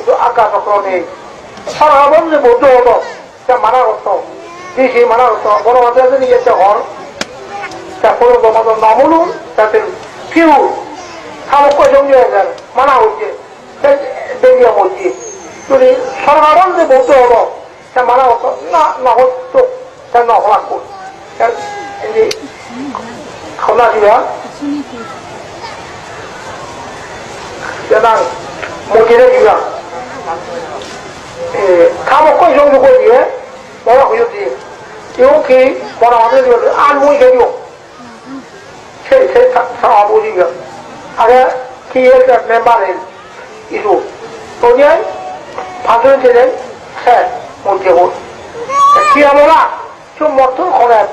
ಇದು ಆಕಾಶಕ್ರೋಣಿ ಸರಬಂದು ಬೊದ್ದು ಹೋದೋ ಮನ ಹೊತ್ತೋ দিহি মানা হতো বড় মাঝে নিয়েছে হর তারপরে তোমাদের নামুন তাদের কেউ খামক জমি হয়ে গেল মানা হচ্ছে দেরিয়া বলছি যদি সাধারণ যে বলতে হলো সে মানা হতো না না হতো তা না হওয়া mokirejiga kamo koyongi koyie wawa kuyoti yonki wana wamlediyo almuigeyo se se sawabujiga aga kiyelga membaren isu oye pasuniteden se muntiego kiyamola şu motor konet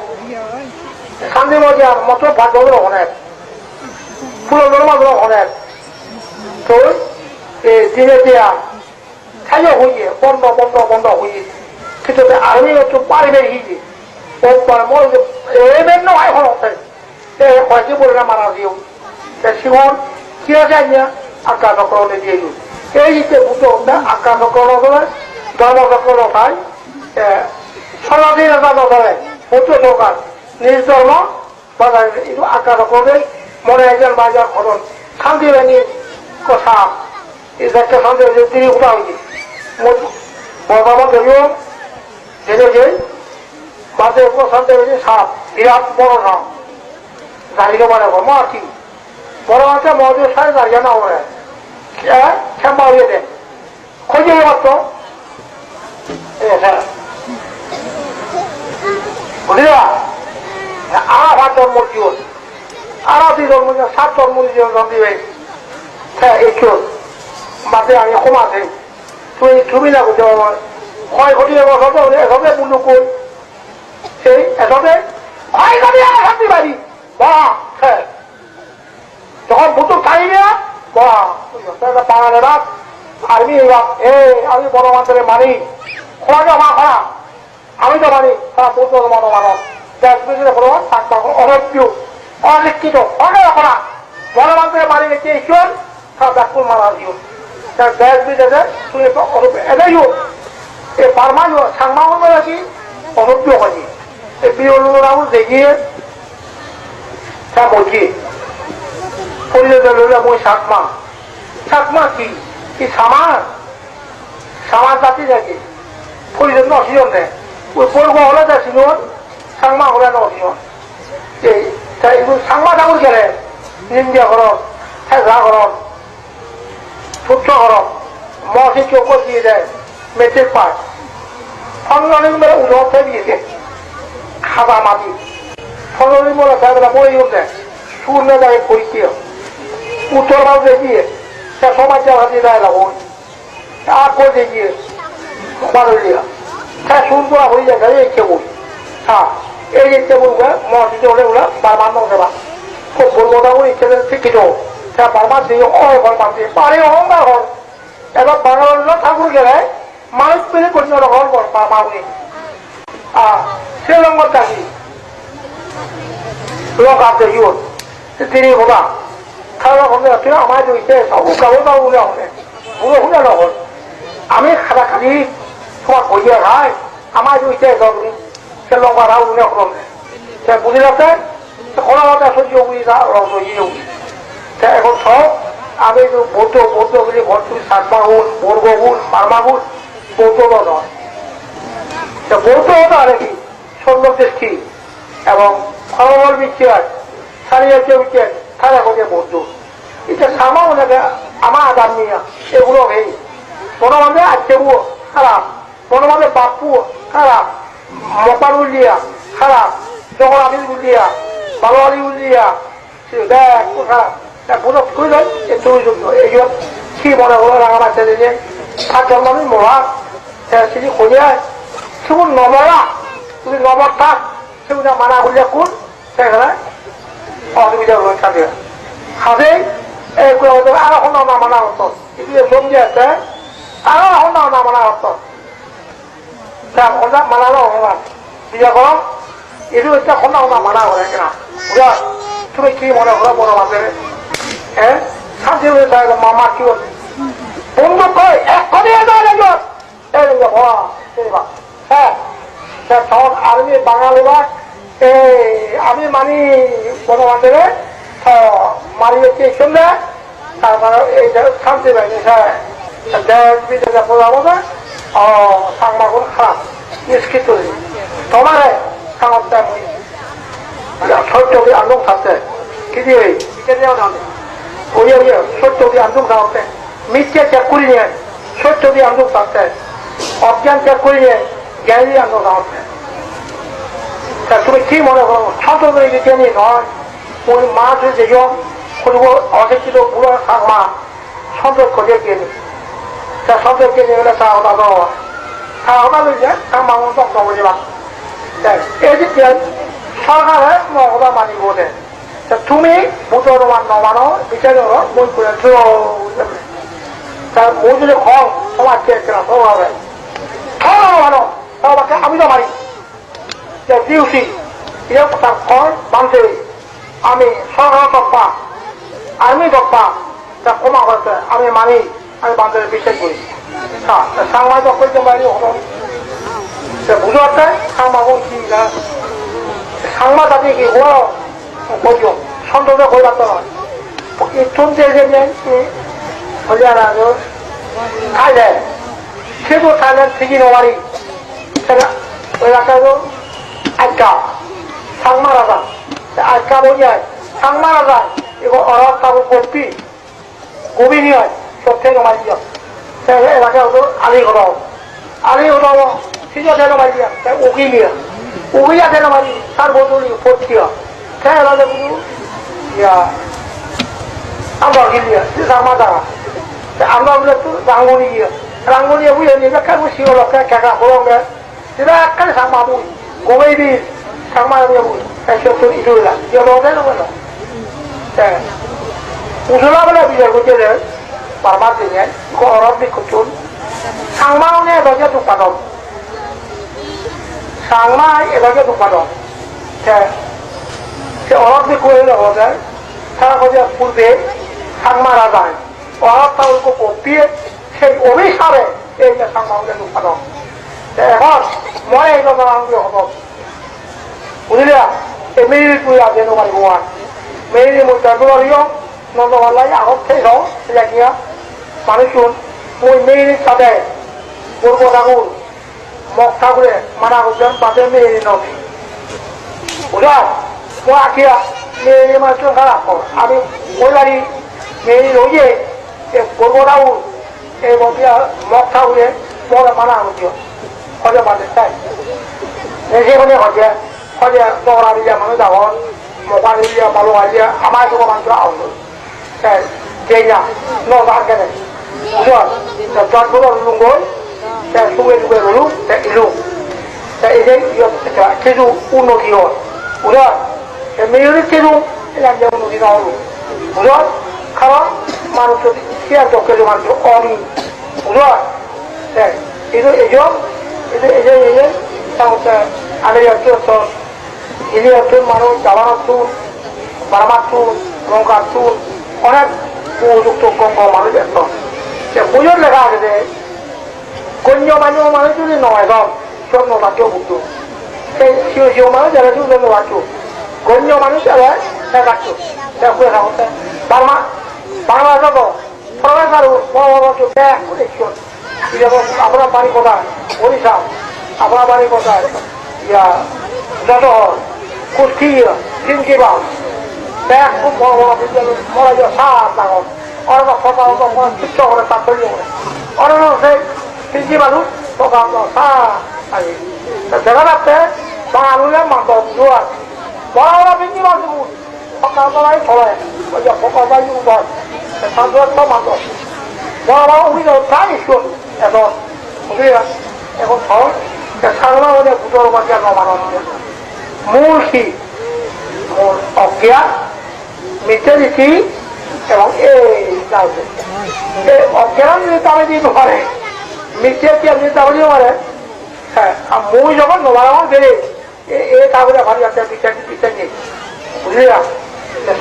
সামনে মধ্যে আর মতো ভাগ্য গ্রহণের পুরো নর্মা গ্রহণের তো 这些这样，才叫回去，帮到帮到帮到回去，这就是俺们要从巴里面回去，我把我就那边弄还好弄的，这环境不能马上丢，这喜欢第二三年俺干到高那边有，这一些不做，那俺干到高那个，干到高那个，哎，穿到这个干到那个，不做做干，你做吗？বাজার একটু আকার করে মনে একজন বাজার খরচ শান্তি বাহিনীর কথা izaka hanze yeziri ubangi mutu বাবা ধরিও যে মাঝে প্রশান্ত হয়েছে সাপ বিরাট বড় নাম। দাঁড়িয়ে মানে মা, কি? বড় আছে মহাদেব সাহেব দাঁড়িয়ে না ওরা খেম্বা দেন খোঁজে মাত্র আর হাত জন্ম জীবন আর দুই জন্ম সাত জন্ম জীবন দিবে হ্যাঁ এই কেউ মাসে আমি কমাছে তুই তুমি না করতে আমার ক্ষয় ঘটি এসবে হলে এসবে মূল্য কই সেই এসবে ক্ষয় ঘটি শান্তি বাড়ি বা যখন বুতু খাইবে বা পাহাড়ে রাখ আর্মি এবার এ, আমি বড় মানুষের মানি। খোলাকে আমার খারা আমি তো মানি। তারা বৌদ্ধ ধর্ম মানব দেশ বিদেশে অনেক থাকবা অনেক অলিখিত অনেক খোলা বড় মানুষের মানি রেখে ঈশ্বর তারা ব্যাকুল মারা দিও ત્યાં ગેસ બી દેશે તો એ એનાયો એ બારમાયો સાંગમાઓમાં હતી অনুগ্রহ হয়নি। এই বিরল দেখিয়ে তা বলছি পরিচয় ওই সাতমা সাতমা কি? কি সামার? সামার জাতি নাকি? পরিচয় অসিজন নেয় ওই পর্ব হলে তা সিজন সাংমা হলে না অসিজন এই সাংমা ঠাকুর গেলে নিন্দিয়া করন হ্যাঁ ঘর শুদ্ধ হরম মহি চোখও দিয়ে দেয়, মেটের পাট। ফলনির্মলা উদয় দিয়েছে খাবা মাটি। ফলনির্মলা সাহেবরা মরে গেছে সূর্য যায় পরিচয় উত্তর ভারতে সে তা যা ভাজি দেয় না ওই আর করতে গিয়ে মানুষরা তা শুনব হয়ে যায় এই কেবল। হ্যাঁ এই যে কেবল মহাশিতে হলে ওরা তার মান্য খুব বলব না, ওই ছেলের শিক্ষিত তা বারমাসি অহর মাসি পারে অহংকার হল। এবার বাংলা ঠাকুর গেলে মানুষ পেলে করছিল হল বল মাউনি সে রঙর চাষি লোক আছে ইউর তিনি হবা খাওয়া হবে কেন আমার দিতে সবু খাব না উলে হবে। উলে হুলে নহল আমি খালা খালি তোমার হইয়া খাই আমার দিতে সবনি সে লঙ্কা রাউ উলে হবে সে বুঝিলাতে কোনো কথা সহ্য বুঝি না রস হইয়ে হ্যাঁ, এখন সব আমি বৌদ্ধ বৌদ্ধ বলি ভরপুর সাতমা গুণ বর্গ গুণ পারমা গুণ বৌদ্ধ নয় বৌদ্ধ হতো আর কি? সৈন্য এবং ফলাফল বিচার সারিয়াকে বিচার সারা করে বৌদ্ধ। এটা সামা ওনাকে আমার আদার নিয়ে এগুলো নেই। কোনো মানে আজকেও খারাপ। কোনো মানে বাপু খারাপ। মপার উল্লিয়া খারাপ। জগর উলিয়া উল্লিয়া উলিয়া দেখ খারাপ কোনো প্রয়োজন যে দুর্যোগ্য এই জন্য কি মনে হলো আমার ছেলে যে সাতজন মানুষ মহা তিনি খুঁজে সেগুন তুমি নবর থাক সেগুলো মানা কোন? সেখানে অসুবিধা হলো তাদের হাতে এই করে হতো আর এখন না মানা হতো। এগুলো আছে, আর এখন না মানা হতো। মানানো হবে না বিজয় করো। এগুলো এখন না মানা হবে কিনা তুমি কি মনে করো বড় মাঝে হ্যাঁ? সাজিল মামা, কি বলে বন্ধু কই? এক্ষণে হ্যাঁ তখন আর্মি বাঙালি বা আমি মানি বনবান্ধবে মারিয়েছি শুনলে তারপরে এই শান্তি বাহিনী হ্যাঁ। দেশ বিদেশে বোঝাবো না, ও সাংবাগুন খারাপ, নিষ্কৃত তোমার সাংবাদ সহ্য আন্দোলন থাকছে কি দিয়ে? ওই সত্যদি আন্দোলন খাওয়াতেন মিথ্যা ত্যাগ করে নিয়ে সত্যদি আন্দোলন থাকতেন অজ্ঞান ত্যাগ করে নিয়ে জ্ঞানী আন্দোলন খাওয়াতেন তা তুমি কি মনে করো? সন্তোষী বিজ্ঞানী নয়। ওই মা যে কোনো অশিক্ষিত বুড়ো তার মা সন্তোষ করে গেলি তা সন্তোষ কে নিয়ে তা হতা দেওয়া তা হতা লইছে তার মা মতো বুঝলাম এই যে সরকারের হ্যাঁ, মহলা মানি বলে। তুমি মুসলমান নমানো বিচারে হলো মই করে তার মই যদি হও তোমার কে কেনা হবে মানো তোমাকে আমি তো মারি দিউসি ইয়ে তার কর বান্ধে, আমি সরকার দপ্পা আর্মি দপ্পা তা ক্ষমা করতে আমি মানি, আমি বান্ধে বিশ্বাস করি সাংবাদ করতে পারি হলো বুঝতে সাংবাদ কি সাংবাদ আপনি কি হলো 보죠. 손도에 골랐다가 이돈대에는 올려놔서 갈래 최고 사는 특이노말이 제가 올라가서 아까? 상마라다. 아까 뭐냐 상마라다. 이거 어렵다고 고삐. 고비니야 좋대고 말이죠 제가 올라가서 아니 걸어 아니 걸어 시저 되는 말이야. 오기미야. 오기야 되는 말이 잘 못 올리고 버티야 كان له يا أمر إليا زمدا أمر له رانغونيا رانغونيا ويا نبي كان وشيو لك كذا خلونا إذا كان سما بوي كوي بي سما يا بوي كشوف تو إدولا يا لونا لونا উজলা বলে বিচার করছে যে বারবার দিয়ে গরম বিকুচুন সাংমাও নে এভাগে দোকানত সাংমা এভাগে দোকানত se orot di ko ele hoda সারা কথা পূর্বে রাজা অরব তাউল কো কপিয়ে সেই অভিশাপে এই হলে উৎপাদন এখন মই এই হব। বুঝলিয়া এমনি তুই আছে তোমার গোয়ান মেয়ের মধ্যে দরিও নন্দবাল্লাই আগত থেকে লাগিয়া মানুষজন ওই মেয়ের সাথে পূর্ব ঠাকুর মগ ঠাকুরে মানা করছেন তাদের মেয়ের নদী বুঝা ও আখিরা মেয়ে মানুষজন খারাপ আমি ওইবারই মেয়ে রইয়ে গোবরাও এই বদিয়া মগ খাওয়ে মগ মানা হচ্ছে হজে মানে তাই? নিজে মানে হজে হজে দৌড়া দিয়ে মানুষ যাওয়ার মোকা দিয়ে ভালো হাজিয়া আমার সব মানুষ আহত যেই না ন ধান কেনে? বুঝল? জটগুলো লুঙ্গই সুগে সুগে রুলু ইলু এই যে কিছু উন্নতি হয়। বুঝল? يميلتنوا إلى أن يكونوا إمامه وذلك خلا ما نصد سيار دوكري ما نصد قومي وذلك إذا إجوم إذا إجا إجا سامسا أنا يأتي أصول إذا يأتي مانو جوان أصول برما أصول রঙ্গা চুল অনেক উপযুক্ত গঙ্গ মানুষ একদম সে বুঝর লেখা আছে যে গণ্য মান্য মানুষ যদি নয় দম জন্ম বাক্য ভুক্ত সেই শিও শিও মানুষ যারা জন্ম বাক্য গণ্য মানুষ যারা সে বাক্য সে পুরো খাওয়াতে বাংলা বাংলা যাব প্রফেসর বড় বড় কেউ ব্যাগ করে যেরকম আপনার বাড়ি কোথায় ওড়িশা আপনার বাড়ি কোথায় যশোর কুষ্টি সিনকিবাল ব্যাগ খুব বড় বড় বিদ্যালয় মরা যায় সাত লাগন অনেক ফটা ফটা ছোট্ট করে তার তৈরি করে অনেক সেই সিনকি মানুষ ফটা সা দেখা যাচ্ছে বাঙালিরা মাতব জোয়ার বড় বড় সিনকি মানুষ সকালবেলায় চলে ওই যে উঠয় সাতবার তো মাতব বড় অভিযোগ প্রায় স্কুল এখন এখন সব সাগরা হলে দুটোর মাঝে নবানো মূল কি? মূল অজ্ঞান মিথ্যানীতি এবং এই অজ্ঞান যদি তাহলে দিতে পারে। মিথ্যা কি আপনি তাহলে পারে। হ্যাঁ আর মই যখন নবারণ বেড়ে এ তাহলে ভারী একটা বিচার বিচার নেই। বুঝলি না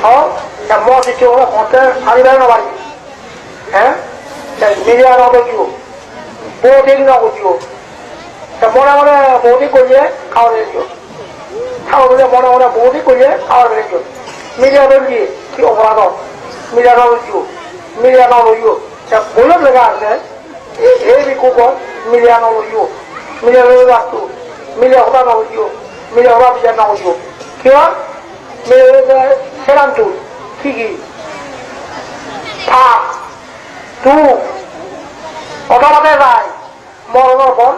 সব মত দিচ্ছে ওরা মতে সারি বেড়ানো বাড়ি। হ্যাঁ? মিডিয়া নগর বউ ঠিক নগর তা মনে মনে বৌদি করিয়ে খাওয়া দিয়েছিল খাওয়া দিলে মনে মনে বৌদি করিয়ে খাওয়া দিয়েছিল মিডিয়া বলছি কি? অপরাধ? মিডিয়া নলজিও মিডিয়া নলজিও তা বলে লেখা আছে এই বিকুব মিডিয়া নলজিও মিডিয়া লই রাখতো মিডিয়া হতা নলজিও মিডিয়া হতা বিচার নলজিও কিয় মিডিয়া সেরান্তো কি কি থাক তু অটমাতে যায় মরণের পর।